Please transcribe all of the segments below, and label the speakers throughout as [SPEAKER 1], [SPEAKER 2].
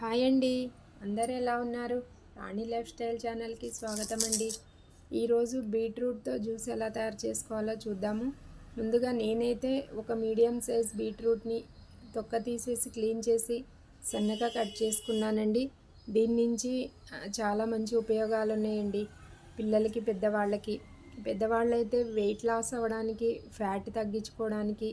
[SPEAKER 1] Hi అండి. అందరు ఎలా ఉన్నారు? రాణి లైఫ్ స్టైల్ ఛానల్కి స్వాగతం అండి. ఈరోజు బీట్రూట్తో జ్యూస్ ఎలా తయారు చేసుకోవాలో చూద్దాము. ముందుగా నేనైతే ఒక మీడియం సైజ్ బీట్రూట్ని తొక్క తీసేసి క్లీన్ చేసి సన్నగా కట్ చేసుకున్నానండి. దీని నుంచి చాలా మంచి ఉపయోగాలు ఉన్నాయండి పిల్లలకి పెద్దవాళ్ళకి. పెద్దవాళ్ళైతే వెయిట్ లాస్ అవ్వడానికి ఫ్యాట్ తగ్గించుకోవడానికి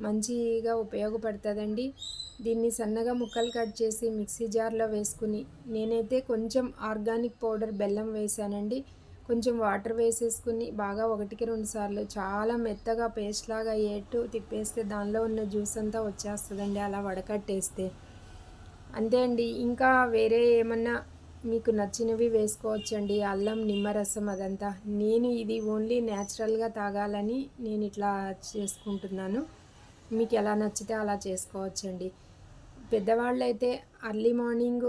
[SPEAKER 1] మంచిగా ఉపయోగపడుతుందండి. దీన్ని సన్నగా ముక్కలు కట్ చేసి మిక్సీ జార్లో వేసుకుని నేనైతే కొంచెం ఆర్గానిక్ పౌడర్ బెల్లం వేసానండి. కొంచెం వాటర్ వేసేసుకుని బాగా ఒకటికి రెండు సార్లు చాలా మెత్తగా పేస్ట్ లాగా అయ్యేట్టు తిప్పేస్తే దానిలో ఉన్న జ్యూస్ అంతా వచ్చేస్తుందండి అలా వడకట్టేస్తే. అంతే అండి. ఇంకా వేరే ఏమన్నా మీకు నచ్చినవి వేసుకోవచ్చండి? అల్లం నిమ్మరసం అదంతా. నేను ఇది ఓన్లీ న్యాచురల్గా తాగాలని నేను ఇట్లా చేసుకుంటున్నాను. మీకు ఎలా నచ్చితే అలా చేసుకోవచ్చండి. పెద్దవాళ్ళు అయితే అర్లీ మార్నింగ్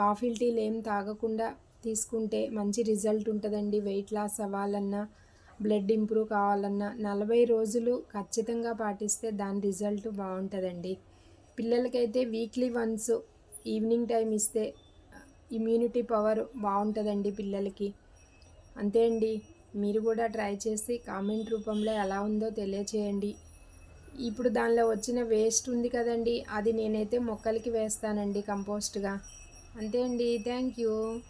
[SPEAKER 1] కాఫీ టీలు ఏం తాగకుండా తీసుకుంటే మంచి రిజల్ట్ ఉంటుందండి. వెయిట్ లాస్ అవ్వాలన్నా బ్లడ్ ఇంప్రూవ్ కావాలన్నా నలభై రోజులు ఖచ్చితంగా పాటిస్తే దాని రిజల్ట్ బాగుంటుందండి. పిల్లలకైతే వీక్లీ వన్స్ ఈవినింగ్ టైం ఇస్తే ఇమ్యూనిటీ పవర్ బాగుంటుందండి పిల్లలకి. అంతే అండి. మీరు కూడా ట్రై చేసి కామెంట్ రూపంలో ఎలా ఉందో తెలియచేయండి. ఇప్పుడు దానిలో వచ్చిన వేస్ట్ ఉంది కదండి అది నేనైతే మొక్కలకి వేస్తానండి కంపోస్ట్గా. అంతే అండి థ్యాంక్ యూ.